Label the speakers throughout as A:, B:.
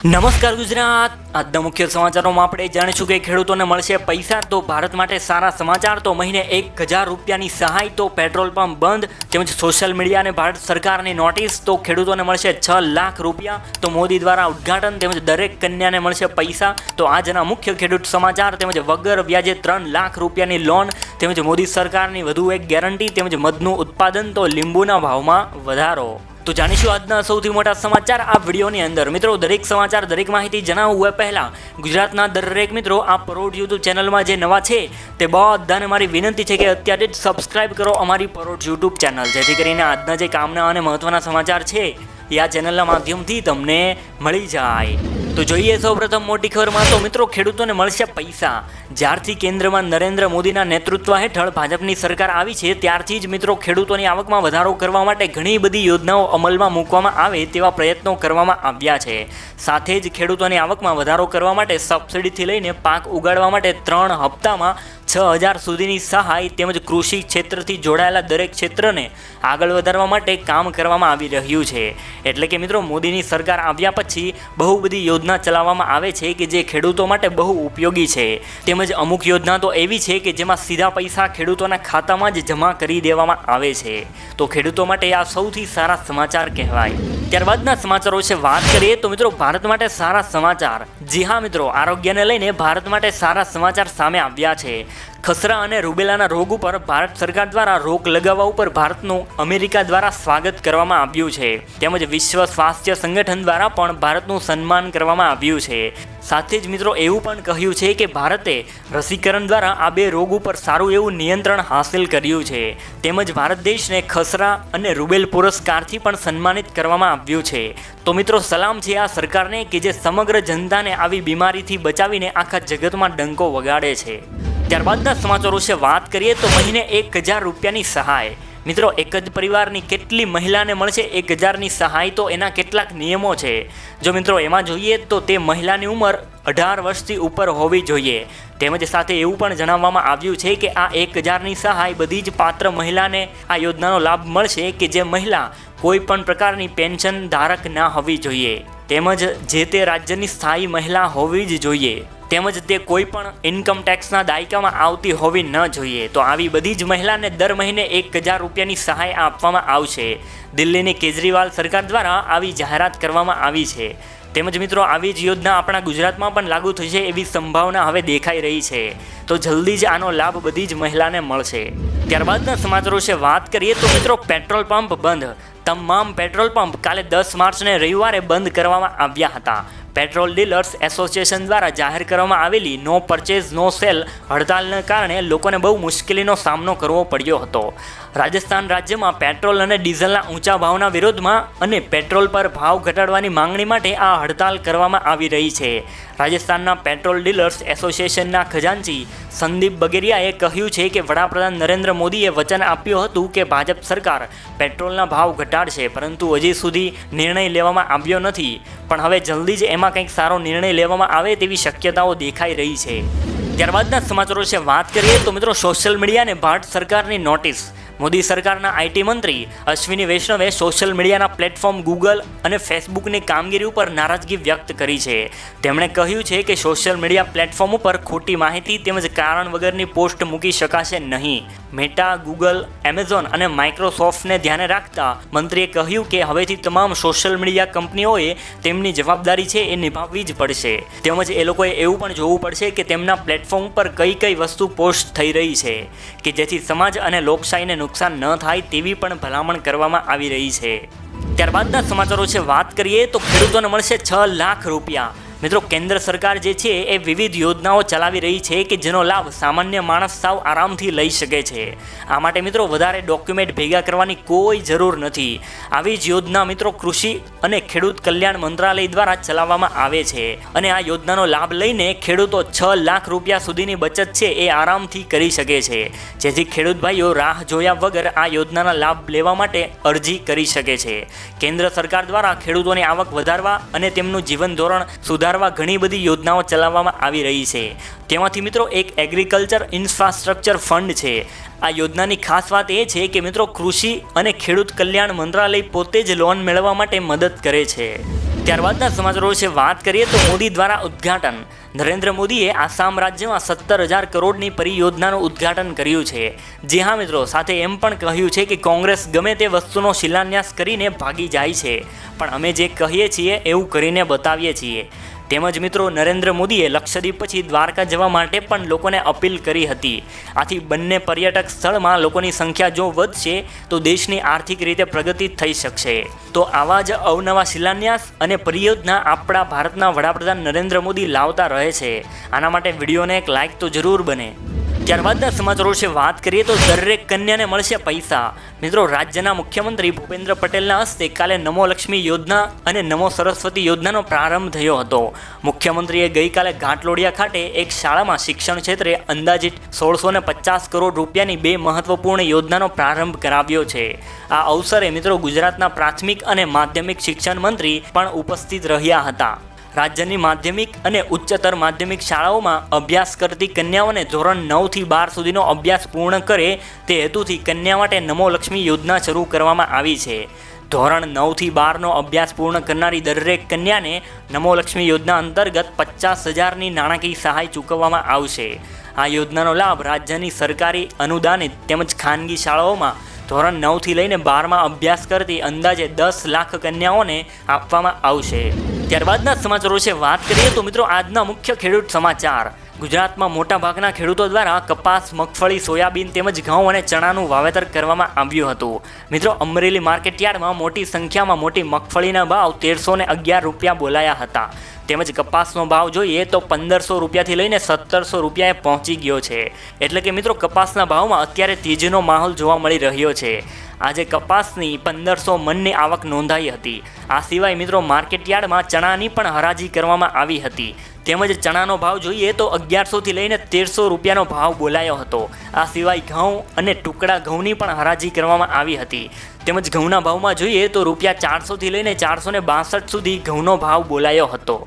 A: નમસ્કાર ગુજરાત. આજના મુખ્ય સમાચારોમાં આપણે જાણીશું કે ખેડૂતોને મળશે પૈસા તો ભારત માટે સારા સમાચાર તો મહિને એક હજાર રૂપિયાની સહાય તો પેટ્રોલ પંપ બંધ તેમજ સોશિયલ મીડિયા અને ભારત સરકારની નોટિસ તો ખેડૂતોને મળશે છ લાખ રૂપિયા તો મોદી દ્વારા ઉદ્ઘાટન તેમજ દરેક કન્યાને મળશે પૈસા તો આજના મુખ્ય ખેડૂત સમાચાર તેમજ વગર વ્યાજે ત્રણ લાખ રૂપિયાની લોન તેમજ મોદી સરકારની વધુ એક ગેરંટી તેમજ મધનું ઉત્પાદન તો લીંબુના ભાવમાં વધારો. તો જાણીશું આજના સૌથી મોટા સમાચાર આ વિડીયોની અંદર. મિત્રો, દરેક સમાચાર, દરેક માહિતી જણાવવું એ પહેલાં, ગુજરાતના દરેક મિત્રો આ પરોઢ યુટ્યુબ ચેનલમાં જે નવા છે, તે બધાને મારી વિનંતી છે કે અત્યારે જ સબસ્ક્રાઈબ કરો અમારી પરોઢ યુટ્યુબ ચેનલ. જેથી કરીને આજના જે કામના અને મહત્ત્વના સમાચાર છે, એ આ ચેનલના માધ્યમથી તમને મળી જાય. તો જોઈએ સૌપ્રથમ મોટી ખબરમાં તો મિત્રો ખેડૂતોને મળશે પૈસા. જ્યારથી કેન્દ્રમાં નરેન્દ્ર મોદીના નેતૃત્વ હેઠળ ભાજપની સરકાર આવી છે, ત્યારથી જ મિત્રો ખેડૂતોની આવકમાં વધારો કરવા માટે ઘણી બધી યોજનાઓ અમલમાં મૂકવામાં આવે તેવા પ્રયત્નો કરવામાં આવ્યા છે. સાથે જ ખેડૂતોની આવકમાં વધારો કરવા માટે સબસિડીથી લઈને પાક ઉગાડવા માટે ત્રણ હપ્તામાં છ હજાર સુધીની સહાય તેમજ કૃષિ ક્ષેત્રથી જોડાયેલા દરેક ક્ષેત્રને આગળ વધારવા માટે કામ કરવામાં આવી રહ્યું છે. એટલે કે મિત્રો, મોદીની સરકાર આવ્યા પછી બહુ બધી યોજના ચલાવવામાં આવે છે કે જે ખેડૂતો માટે બહુ ઉપયોગી છે. તેમજ અમુક યોજના તો એવી છે કે જેમાં સીધા પૈસા ખેડૂતોના ખાતામાં જ જમા કરી દેવામાં આવે છે. તો ખેડૂતો માટે આ સૌથી સારા સમાચાર કહેવાય. ત્યારબાદના સમાચારો વિશે વાત કરીએ તો મિત્રો ભારત માટે સારા સમાચાર. જી હા મિત્રો, આરોગ્યને લઈને ભારત માટે સારા સમાચાર સામે આવ્યા છે. ખસરા અને રૂબેલાના રોગ ઉપર ભારત સરકાર દ્વારા રોક લગાવવા ઉપર ભારતનું અમેરિકા દ્વારા સ્વાગત કરવામાં આવ્યું છે. તેમજ વિશ્વ સ્વાસ્થ્ય સંગઠન દ્વારા પણ ભારતનું સન્માન કરવામાં આવ્યું છે. સાથે જ મિત્રો એવું પણ કહ્યું છે કે ભારતે રસીકરણ દ્વારા આ બે રોગ ઉપર સારું એવું નિયંત્રણ હાંસિલ કર્યું છે. તેમજ ભારત દેશને ખસરા અને રૂબેલ પુરસ્કારથી પણ સન્માનિત કરવામાં આવ્યું છે. તો મિત્રો સલામ છે આ સરકારને કે જે સમગ્ર જનતાને આવી બીમારીથી બચાવીને આખા જગતમાં ડંકો વગાડે છે. ત્યારબાદના સમાચારો વિશે વાત કરીએ તો મહિને એક હજાર રૂપિયાની સહાય. મિત્રો, એક જ પરિવારની કેટલી મહિલાને મળશે? એક હજારની સહાય તો એના કેટલાક નિયમો છે. જો મિત્રો, એમાં જોઈએ તો તે મહિલાની ઉંમર અઢાર વર્ષથી ઉપર હોવી જોઈએ. તેમજ સાથે એવું પણ જણાવવામાં આવ્યું છે કે આ એક હજારની સહાય બધી જ પાત્ર મહિલાને આ યોજનાનો લાભ મળશે કે જે મહિલા કોઈ પણ પ્રકારની પેન્શન ધારક ના હોવી જોઈએ. તેમજ જે તે રાજ્યની સ્થાયી મહિલા હોવી જ જોઈએ. તેમજ તે કોઈ પણ ઇન્કમ ટેક્સના દાયકામાં આવતી હોવી ન જોઈએ. તો આવી બધી જ મહિલાને દર મહિને એક હજાર રૂપિયાની સહાય આપવામાં આવશે. દિલ્હીની કેજરીવાલ સરકાર દ્વારા આવી જાહેરાત કરવામાં આવી છે. તેમજ મિત્રો, આવી જ યોજના આપણા ગુજરાતમાં પણ લાગુ થશે એવી સંભાવના હવે દેખાઈ રહી છે. તો જલ્દી જ આનો લાભ બધી જ મહિલાને મળશે. ત્યારબાદના સમાચારો વિશે વાત કરીએ તો મિત્રો, પેટ્રોલ પંપ બંધ. તમામ પેટ્રોલ પંપ કાલે દસ માર્ચને રવિવારે બંધ કરવામાં આવ્યા હતા. પેટ્રોલ ડીલર્સ એસોસિએશન દ્વારા જાહેર કરવામાં આવેલી નો પરચેઝ, નો સેલ હડતાલને કારણે લોકોને બહુ મુશ્કેલીનો સામનો કરવો પડ્યો હતો. રાજસ્થાન રાજ્યમાં પેટ્રોલ અને ડીઝલના ઊંચા ભાવના વિરોધમાં અને પેટ્રોલ પર ભાવ ઘટાડવાની માંગણી માટે આ હડતાલ કરવામાં આવી રહી છે. રાજસ્થાનના પેટ્રોલ ડીલર્સ એસોસિએશનના ખજાનચી સંદીપ બગેરિયાએ કહ્યું છે કે વડાપ્રધાન નરેન્દ્ર મોદીએ વચન આપ્યું હતું કે ભાજપ સરકાર પેટ્રોલના ભાવ ઘટાડશે, પરંતુ હજી સુધી નિર્ણય લેવામાં આવ્યો નથી. પણ હવે જલ્દી જ એમાં કંઈક સારો નિર્ણય લેવામાં આવે તેવી શક્યતાઓ દેખાઈ રહી છે. ત્યારબાદના સમાચારો વિશે વાત કરીએ તો મિત્રો, સોશિયલ મીડિયાને ભારત સરકારની નોટિસ મોદી સરકારના આઈટી મંત્રી, અશ્વિની વૈષ્ણવે સોશિયલ મીડિયાના પ્લેટફોર્મ ગૂગલ અને ફેસબુકની કામગીરી ઉપર નારાજગી વ્યક્ત કરી છે. તેમણે કહ્યું છે કે સોશિયલ મીડિયા પ્લેટફોર્મ ઉપર ખોટી માહિતી તેમજ કારણ વગરની પોસ્ટ મૂકી શકાશે નહીં. મેટા ગૂગલ એમેઝોન અને માઇક્રોસોફ્ટને ધ્યાને રાખતા મંત્રીએ કહ્યું કે હવેથી તમામ સોશિયલ મીડિયા કંપનીઓએ તેમની જવાબદારી છે એ નિભાવવી જ પડશે. તેમજ એ લોકોએ એવું પણ જોવું પડશે કે તેમના પ્લેટફોર્મ પર કઈ કઈ વસ્તુ પોસ્ટ થઈ રહી છે, કે જેથી સમાજ અને લોકશાહીને નુકસાન ન થાય તેવી પણ ભલામણ કરવામાં આવી રહી છે. ત્યારબાદના સમાચારો છે, વાત કરીએ તો ખેડૂતોને મળશે છ લાખ રૂપિયા. મિત્રો, કેન્દ્ર સરકાર જે છે એ વિવિધ યોજનાઓ ચલાવી રહી છે કે જેનો લાભ સામાન્ય માણસ સાવ આરામથી લઈ શકે છે. આ માટે મિત્રો, વધારે ડોક્યુમેન્ટ ભેગા કરવાની કોઈ જરૂર નથી. આવી જ યોજના મિત્રો, કૃષિ અને ખેડૂત કલ્યાણ મંત્રાલય દ્વારા ચલાવવામાં આવે છે અને આ યોજનાનો લાભ લઈને ખેડૂતો છ લાખ રૂપિયા સુધીની બચત છે એ આરામથી કરી શકે છે. જેથી ખેડૂત ભાઈઓ રાહ જોયા વગર આ યોજનાના લાભ લેવા માટે અરજી કરી શકે છે. કેન્દ્ર સરકાર દ્વારા ખેડૂતોની આવક વધારવા અને તેમનું જીવન ધોરણ સુધાર સુધારવા ઘણી બધી યોજનાઓ ચલાવવામાં આવી રહી છે. તેમાંથી મિત્રો એક એગ્રીકલ્ચર ઇન્ફ્રાસ્ટ્રક્ચર ફંડ છે. આ યોજનાની ખાસ વાત એ છે કે મિત્રો કૃષિ અને ખેડૂત કલ્યાણ મંત્રાલય પોતે જ લોન મેળવવા માટે મદદ કરે છે. ત્યારબાદના સમાચારો વિશે વાત કરીએ તો મોદી દ્વારા ઉદ્ઘાટન. નરેન્દ્ર મોદીએ આસામ રાજ્યમાં સત્તર હજાર કરોડની પરિયોજનાનું ઉદ્ઘાટન કર્યું છે. જે હા મિત્રો, સાથે એમ પણ કહ્યું છે કે કોંગ્રેસ ગમે તે વસ્તુનો શિલાન્યાસ કરીને ભાગી જાય છે. પણ અમે જે કહીએ છીએ એવું કરીને બતાવીએ છીએ. તેમજ મિત્રો નરેન્દ્ર મોદીએ લક્ષદ્વીપ પછી દ્વારકા જવા માટે પણ લોકોને અપીલ કરી હતી. આથી બંને પર્યટક સ્થળમાં લોકોની સંખ્યા જો વધશે, તો દેશની આર્થિક રીતે પ્રગતિ થઈ શકશે. તો આવા જ અવનવા શિલાન્યાસ અને પરિયોજના આપણા ભારતના વડાપ્રધાન નરેન્દ્ર મોદી લાવતા રહે છે. આના માટે વિડીયોને એક લાઇક તો જરૂર બને. ત્યારબાદના સમાચારો વિશે વાત કરીએ તો દરેક કન્યાને મળશે પૈસા. મિત્રો, રાજ્યના મુખ્યમંત્રી ભૂપેન્દ્ર પટેલના હસ્તે કાલે નમો લક્ષ્મી યોજના અને નમો સરસ્વતી યોજનાનો પ્રારંભ થયો હતો. મુખ્યમંત્રીએ ગઈકાલે ઘાટલોડિયા ખાતે એક શાળામાં શિક્ષણ ક્ષેત્રે અંદાજિત સોળસો ને પચાસ કરોડ રૂપિયાની બે મહત્વપૂર્ણ યોજનાનો પ્રારંભ કરાવ્યો છે. આ અવસરે મિત્રો ગુજરાતના પ્રાથમિક અને માધ્યમિક શિક્ષણ મંત્રી પણ ઉપસ્થિત રહ્યા હતા. રાજ્યની માધ્યમિક અને ઉચ્ચતર માધ્યમિક શાળાઓમાં અભ્યાસ કરતી કન્યાઓને ધોરણ નવથી બાર સુધીનો અભ્યાસ પૂર્ણ કરે તે હેતુથી કન્યા માટે નમો લક્ષ્મી યોજના શરૂ કરવામાં આવી છે. ધોરણ નવથી બારનો અભ્યાસ પૂર્ણ કરનારી દરેક કન્યાને નમો લક્ષ્મી યોજના અંતર્ગત પચાસ હજારની નાણાકીય સહાય ચૂકવવામાં આવશે. આ યોજનાનો લાભ રાજ્યની સરકારી અનુદાનિત તેમજ ખાનગી શાળાઓમાં ધોરણ નવથી લઈને બારમાં અભ્યાસ કરતી અંદાજે દસ લાખ કન્યાઓને આપવામાં આવશે. ત્યારબાદના સમાચારો વિશે વાત કરીએ તો મિત્રો આજના મુખ્ય ખેડૂત સમાચાર. ગુજરાતમાં મોટાભાગના ખેડૂતો દ્વારા કપાસ, મગફળી, સોયાબીન તેમજ ઘઉં અને ચણાનું વાવેતર કરવામાં આવ્યું હતું. મિત્રો, અમરેલી માર્કેટયાર્ડમાં મોટી સંખ્યામાં મોટી મગફળીના ભાવ તેરસો અગિયાર રૂપિયા બોલાયા હતા. તેમજ કપાસનો ભાવ જોઈએ તો પંદરસો રૂપિયાથી લઈને સત્તરસો રૂપિયાએ પહોંચી ગયો છે. એટલે કે મિત્રો, કપાસના ભાવમાં અત્યારે તેજીનો માહોલ જોવા મળી રહ્યો છે. આજે કપાસની પંદરસો મનની આવક નોંધાઈ હતી. આ સિવાય મિત્રો, માર્કેટયાર્ડમાં ચણાની પણ હરાજી કરવામાં આવી હતી. તેમજ ચણાનો ભાવ જોઈએ તો અગિયારસોથી લઈને તેરસો રૂપિયાનો ભાવ બોલાયો હતો. આ સિવાય ઘઉં અને ટુકડા ઘઉંની પણ હરાજી કરવામાં આવી હતી. તેમજ ઘઉંના ભાવમાં જોઈએ તો રૂપિયા ચારસોથી લઈને ચારસો ને બાસઠ સુધી ઘઉંનો ભાવ બોલાયો હતો.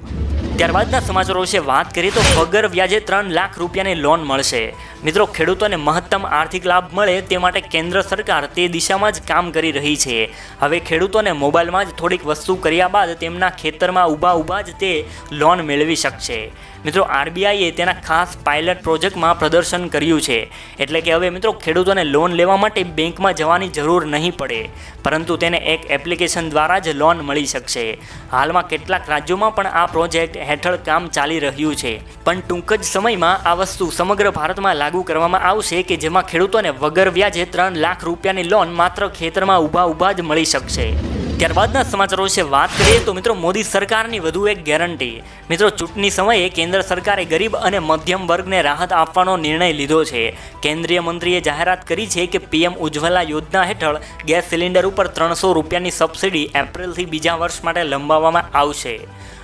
A: ત્યારબાદના સમાચારો વિશે વાત કરીએ તો વગર વ્યાજે ત્રણ લાખ રૂપિયાની લોન મળશે. મિત્રો, ખેડૂતોને મહત્તમ આર્થિક લાભ મળે તે માટે કેન્દ્ર સરકાર તે દિશામાં જ કામ કરી રહી છે. હવે ખેડૂતોને મોબાઈલમાં જ થોડીક વસ્તુ કર્યા બાદ તેમના ખેતરમાં ઊભા ઊભા જ તે લોન મેળવી શકશે. મિત્રો, આરબીઆઈએ તેના ખાસ પાયલટ પ્રોજેક્ટમાં પ્રદર્શન કર્યું છે. એટલે કે હવે મિત્રો, ખેડૂતોને લોન લેવા માટે બેંકમાં જવાની જરૂર નહીં પડે, પરંતુ તેને એક એપ્લિકેશન દ્વારા જ લોન મળી શકશે. હાલમાં કેટલાક રાજ્યોમાં પણ આ પ્રોજેક્ટ હેઠળ કામ ચાલી રહ્યું છે. પણ ટૂંક જ સમયમાં આ વસ્તુ સમગ્ર ભારતમાં લાગુ કરવામાં આવશે કે જેમાં ખેડૂતોને વગર વ્યાજે ત્રણ લાખ રૂપિયાની લોન માત્ર ખેતરમાં ઊભા ઊભા જ મળી શકશે. ત્યારબાદના સમાચારો વિશે વાત કરીએ તો મિત્રો મોદી સરકારની વધુ એક ગેરંટી. મિત્રો ચૂંટણી સમયે કેન્દ્ર સરકારે ગરીબ અને મધ્યમ વર્ગને રાહત આપવાનો નિર્ણય લીધો છે. કેન્દ્રીય મંત્રીએ જાહેરાત કરી છે કે પીએમ ઉજ્જવલા યોજના હેઠળ ગેસ સિલિન્ડર ઉપર ત્રણસો રૂપિયાની સબસિડી એપ્રિલથી બીજા વર્ષ માટે લંબાવવામાં આવશે.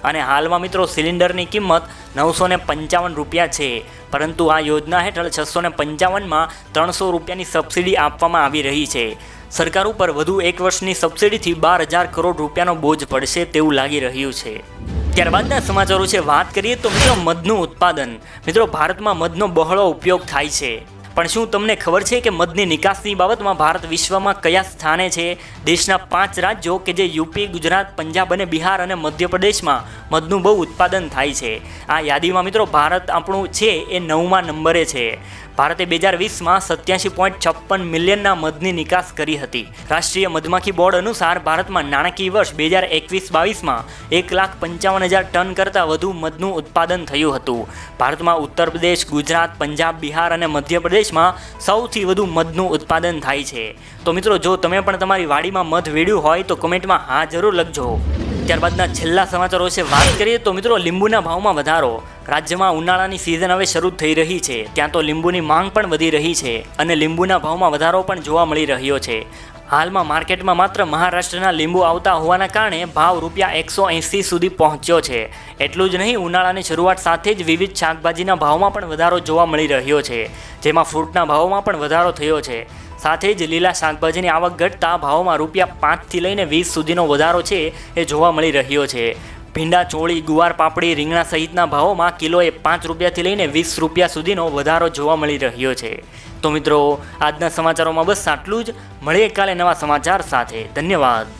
A: અને હાલમાં મિત્રો સિલિન્ડરની કિંમત નવસો ને પંચાવન રૂપિયા છે. પરંતુ આ યોજના હેઠળ છસો ને પંચાવનમાં ત્રણસો રૂપિયાની સબસિડી આપવામાં આવી રહી છે. સરકાર ઉપર વધુ એક વર્ષની સબસિડીથી બાર હજાર કરોડ રૂપિયાનો બોજ પડશે તેવું લાગી રહ્યું છે. ત્યારબાદના સમાચારો છે, વાત કરીએ તો મિત્રો મધનું ઉત્પાદન. મિત્રો, ભારતમાં મધનો બહોળો ઉપયોગ થાય છે. પણ શું તમને ખબર છે કે મધની નિકાસની બાબતમાં ભારત વિશ્વમાં કયા સ્થાને છે? દેશના પાંચ રાજ્યો કે જે યુપી, ગુજરાત, પંજાબ અને બિહાર અને મધ્યપ્રદેશમાં મધનું બહુ ઉત્પાદન થાય છે? આ યાદીમાં મિત્રો ભારત આપણું છે એ નવમા નંબરે છે. ભારતે બે હજાર વીસમાં સત્યાસી પોઈન્ટ છપ્પન મિલિયનના મધની નિકાસ કરી હતી. રાષ્ટ્રીય મધમાખી બોર્ડ અનુસાર ભારતમાં નાણાકીય વર્ષ બે હજાર એકવીસ બાવીસમાં એક લાખ પંચાવન હજાર ટન કરતાં વધુ મધનું ઉત્પાદન થયું હતું. ભારતમાં ઉત્તર પ્રદેશ, ગુજરાત, પંજાબ, બિહાર અને મધ્યપ્રદેશમાં સૌથી વધુ મધનું ઉત્પાદન થાય છે. તો મિત્રો, જો તમે પણ તમારી વાડીમાં મધ વેડ્યું હોય તો કોમેન્ટમાં હા જરૂર લખજો. ત્યારબાદના છેલ્લા સમાચારો વિશે વાત કરીએ તો મિત્રો, લીંબુના ભાવમાં વધારો. રાજ્યમાં ઉનાળાની સિઝન હવે શરૂ થઈ રહી છે. ત્યાં તો લીંબુની માંગ પણ વધી રહી છે અને લીંબુના ભાવમાં વધારો પણ જોવા મળી રહ્યો છે. હાલમાં માર્કેટમાં માત્ર મહારાષ્ટ્રના લીંબુ આવતા હોવાના કારણે ભાવ રૂપિયા એકસો એંસી સુધી પહોંચ્યો છે. એટલું જ નહીં, ઉનાળાની શરૂઆત સાથે જ વિવિધ શાકભાજીના ભાવમાં પણ વધારો જોવા મળી રહ્યો છે, જેમાં ફ્રૂટના ભાવમાં પણ વધારો થયો છે. સાથે જ લીલા શાકભાજીની આવક ઘટતા ભાવમાં રૂપિયા પાંચથી લઈને વીસ સુધીનો વધારો છે એ જોવા મળી રહ્યો છે. ભીંડા, ચોળી, ગુવાર, પાપડી, રીંગણા સહિતના ભાવોમાં કિલોએ પાંચ રૂપિયાથી લઈને વીસ રૂપિયા સુધીનો વધારો જોવા મળી રહ્યો છે. તો મિત્રો, આજના સમાચારોમાં બસ આટલું જ. મળીએ કાલે નવા સમાચાર સાથે. ધન્યવાદ.